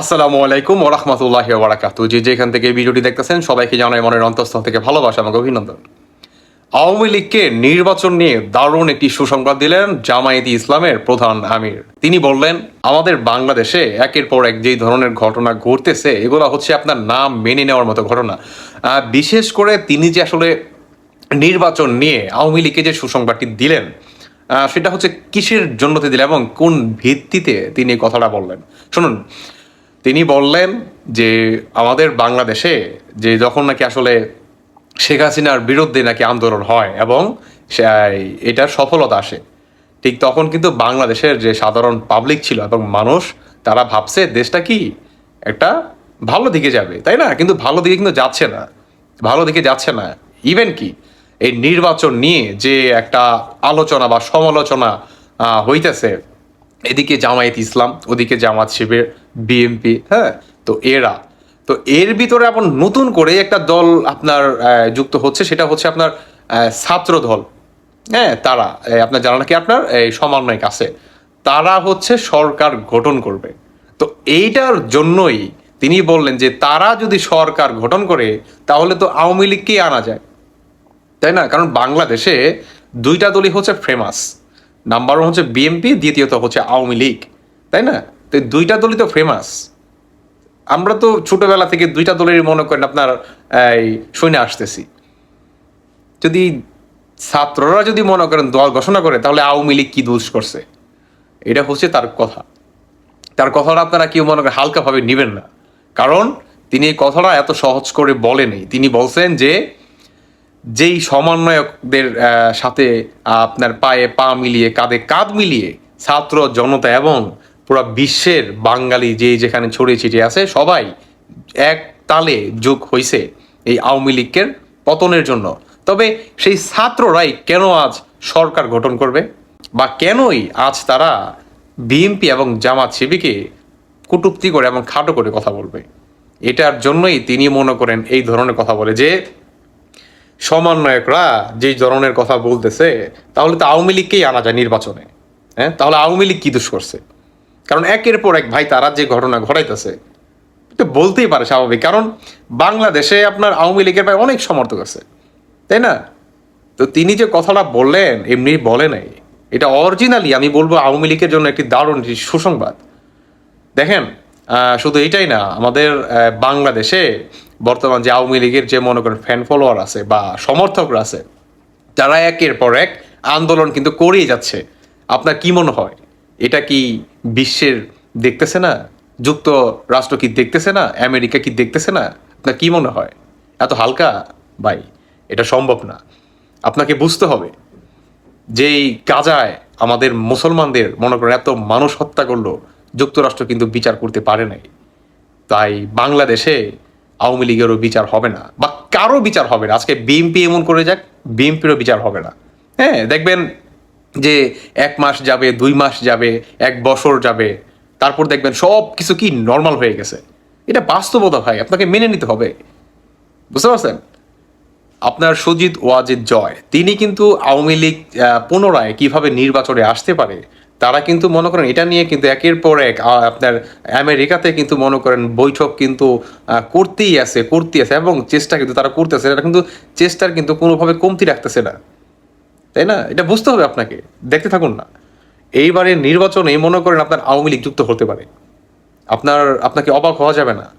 আসসালামু আলাইকুম ও রহমতুল্লাহ বারাকাতু যে যেখান থেকে ভিডিওটি দেখতেছেন, সবাইকে জানাই মনের অন্তঃস্থল থেকে ভালোবাসা, আমাকে অভিনন্দন। আওয়ামী লীগকে নির্বাচন নিয়ে দারুণ একটি সুসংবাদ দিলেন জামায়াতি ইসলামের প্রধান আমির। তিনি বললেন, আমাদের বাংলাদেশে একের পর এক যেই ধরনের ঘটনা ঘটতেছে, এগুলো হচ্ছে আপনার নাম মেনে নেওয়ার মতো ঘটনা। বিশেষ করে তিনি যে আসলে নির্বাচন নিয়ে আওয়ামী লীগকে যে সুসংবাদটি দিলেন সেটা হচ্ছে কিসের জন্য তিনি দিলেন এবং কোন ভিত্তিতে তিনি কথাটা বললেন। শুনুন তিনি বললেন যে আমাদের বাংলাদেশে যে যখন নাকি আসলে শেখ হাসিনার বিরুদ্ধে নাকি আন্দোলন হয় এবং এটার সফলতা আসে, ঠিক তখন কিন্তু বাংলাদেশের যে সাধারণ পাবলিক ছিল এবং মানুষ, তারা ভাবছে দেশটা কি একটা ভালো দিকে যাবে, তাই না? কিন্তু ভালো দিকে কিন্তু যাচ্ছে না, ভালো দিকে যাচ্ছে না। ইভেন কি? এই নির্বাচন নিয়ে যে একটা আলোচনা বা সমালোচনা হইতেছে, এদিকে জামায়াত ইসলাম, ওদিকে জামাত শিবির বিএমপি হ্যাঁ? তো এরা। তো এর ভিতরে এখন নতুন করে একটা দল আপনার যুক্ত হচ্ছে, সেটা হচ্ছে আপনার ছাত্র দল হ্যাঁ তারা আপনার জানা নাকি আপনার? এই সমন্বয়ক আছে তারা হচ্ছে সরকার গঠন করবে। তো এইটার জন্যই তিনি বললেন যে, তারা যদি সরকার গঠন করে, তাহলে তো আওয়ামী লীগকেই আনা যায়। তাই না? কারণ বাংলাদেশে দুইটা দলই হচ্ছে ফেমাস নাম্বার ওয়ান হচ্ছে বিএনপি দ্বিতীয়ত হচ্ছে আওয়ামী লীগ। তাই না? তো দুইটা দলই তো ফেমাস আমরা তো ছোটবেলা থেকে দুইটা দলেরই মনে করেন আপনার, এই শুনে আসতেছি। যদি ছাত্ররা যদি মনে করেন দল ঘোষণা করে, তাহলে আওয়ামী লীগ কি দোষ করছে? এটা হচ্ছে তার কথা। তার কথাটা আপনারা কেউ মনে করেন হালকাভাবে নেবেন না। কারণ তিনি এই কথাটা এত সহজ করে বলেনি। তিনি বলছেন যে, যেই সমন্বয়কদের সাথে আপনার পায়ে পা মিলিয়ে, কাঁধে কাঁধ মিলিয়ে ছাত্র, জনতা এবং পুরো বিশ্বের বাঙালি যে যেখানে ছড়িয়ে ছিটিয়ে আছে, সবাই এক তালে যোগ হইছে এই আওয়ামী লীগের পতনের জন্য। তবে সেই ছাত্ররাই কেন আজ সরকার গঠন করবে? বা কেনই আজ তারা বিএনপি এবং জামাত শিবিকে কটূক্তি করে এবং খাটো করে কথা বলবে? এটার জন্যই তিনি মনে করেন এই ধরনের কথা বলে যে, সমন্বয়করা যেই ধরনের কথা বলতেছে, তাহলে তো আওয়ামী লীগকেই আনা যায় নির্বাচনে। হ্যাঁ? তাহলে আওয়ামী লীগ কি দোষ করছে? কারণ একের পর এক ভাই তারা যে ঘটনা ঘটাইতেছে এটা বলতেই পারে স্বাভাবিক। কারণ বাংলাদেশে আপনার আওয়ামী লীগের ভাই অনেক সমর্থক আছে, তাই না? তো তিনি যে কথাটা বললেন, এমনি বলে নাই। এটা অরিজিনালি আমি বলব আওয়ামী লীগের জন্য একটি দারুণ সুসংবাদ। দেখেন শুধু এটাই না, আমাদের বাংলাদেশে বর্তমান যে আওয়ামী লীগের যে মনে করেন ফ্যান ফলোয়ার আছে বা সমর্থকরা আছে, তারা একের পর এক আন্দোলন কিন্তু করেই যাচ্ছে। আপনার কি মনে হয়? এটা কি বিশ্বের দেখতেছে না? যুক্তরাষ্ট্র কি দেখতেছে না? আমেরিকা কি দেখতেছে না? আপনার কি মনে হয়? এত হালকা? ভাই, এটা সম্ভব না। আপনাকে বুঝতে হবে, যেই গাজায় আমাদের মুসলমানদের, মনে করেন, এত মানুষ হত্যা করল, যুক্তরাষ্ট্র কিন্তু বিচার করতে পারে নাই। তাই বাংলাদেশে আওয়ামী লীগেরও বিচার হবে না, বা কারও বিচার হবে না। আজকে বিএনপি এমন করে যাক, বিএনপিরও বিচার হবে না। হ্যাঁ দেখবেন যে এক মাস যাবে, দুই মাস যাবে, এক বছর যাবে, তারপর দেখবেন সব কিছু কি নর্মাল হয়ে গেছে। এটা বাস্তবতা ভাই, আপনাকে মেনে নিতে হবে। বুঝতে পারছেন? আপনার সুজিত ওয়াজিদ জয়, তিনি কিন্তু আওয়ামী লীগ পুনরায় কীভাবে নির্বাচনে আসতে পারে, তারা কিন্তু মনে করেন এটা নিয়ে কিন্তু একের পর এক আপনার আমেরিকাতে কিন্তু মনে করেন বৈঠক কিন্তু করতেই আছে করতেই আছে এবং চেষ্টা কিন্তু তারা করতেছে, এটা কিন্তু চেষ্টার কিন্তু কোনোভাবে কমতি রাখতেছে না। তাই না? এটা বুঝতে হবে আপনাকে। দেখতে থাকুন না। এইবারে নির্বাচনে মনে করেন আপনার আওয়ামী লীগ যুক্ত হতে পারে। আপনার, আপনাকে অবাক হওয়া যাবে না।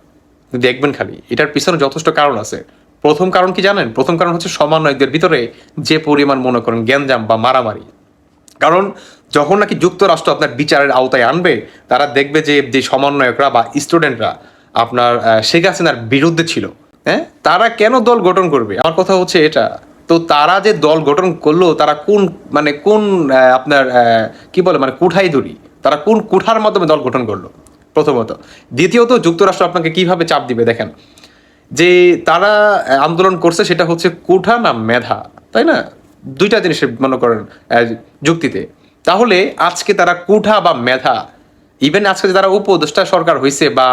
দেখবেন খালি, এটার পিছনে যথেষ্ট কারণ আছে। প্রথম কারণ কি জানেন? প্রথম কারণ হচ্ছে সমন্বয়কদের ভিতরে যে পরিমাণ মনে করেন গ্যাঞ্জাম বা মারামারি। কারণ যখন নাকি যুক্তরাষ্ট্র আপনার বিচারের আওতায় আনবে, তারা দেখবে যে যে সমন্বয়করা বা স্টুডেন্টরা আপনার শেখ হাসিনার বিরুদ্ধে ছিল। হ্যাঁ? তারা কেন দল গঠন করবে? আমার কথা হচ্ছে এটা। তো তারা যে দল গঠন করল, তারা কোন মানে কোন আপনার কি বলে মানে কুঠাই দড়ি, তারা কোন কুঠার মাধ্যমে দল গঠন করল? প্রথমত। দ্বিতীয়ত, যুক্তরাষ্ট্র আপনাকে কীভাবে চাপ দিবে, দেখেন। যে তারা আন্দোলন করছে, সেটা হচ্ছে কুঠা না মেধা, তাই না? দুইটা জিনিসের মনে করেন যুক্তিতে। তাহলে আজকে তারা কুঠা বা মেধা ইভেন আজকে যে তারা উপদেষ্টা সরকার হয়েছে বা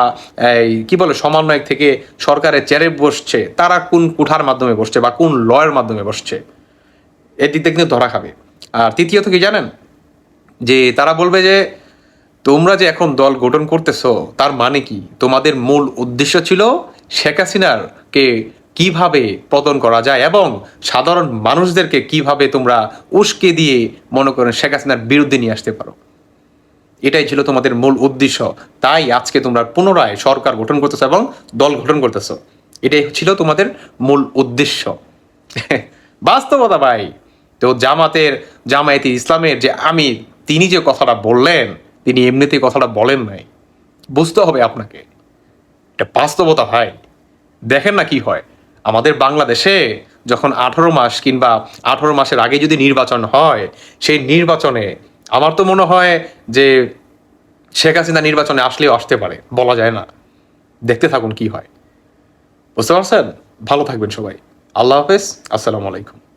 কি বলে, সমন্বয়ক থেকে সরকারের চেয়ারে বসছে, তারা কোন কুঠার মাধ্যমে বসছে বা কোন লয়ের মাধ্যমে বসছে এদিক থেকে কিন্তু ধরা খাবে। আর তৃতীয়ত কি জানেন? যে তারা বলবে যে, তোমরা যে এখন দল গঠন করতেছো, তার মানে কি? তোমাদের মূল উদ্দেশ্য ছিল শেখ হাসিনার কে কীভাবে পতন করা যায় এবং সাধারণ মানুষদেরকে কীভাবে তোমরা উস্কে দিয়ে মনে করেন শেখ হাসিনার বিরুদ্ধে নিয়ে আসতে পারো। এটাই ছিল তোমাদের মূল উদ্দেশ্য। তাই আজকে তোমরা পুনরায় সরকার গঠন করতেছো এবং দল গঠন করতেছো। এটাই ছিল তোমাদের মূল উদ্দেশ্য। বাস্তবতা ভাই, তো জামাতের, জামায়াতে ইসলামের যে আমি, তিনি যে কথাটা বললেন, তিনি এমনিতে কথাটা বলেন নাই। বুঝতে হবে আপনাকে। এটা বাস্তবতা ভাই। দেখেন না কি হয়। আমাদের বাংলাদেশে যখন আঠারো মাস কিংবা আঠারো মাসের আগে যদি নির্বাচন হয়, সেই নির্বাচনে আমার তো মনে হয় যে শেখ হাসিনা নির্বাচনে আসলেও আসতে পারে, বলা যায় না। দেখতে থাকুন কি হয়। বুঝতে পারছেন? ভালো থাকবেন সবাই। আল্লাহ হাফেজ, আসসালামু আলাইকুম।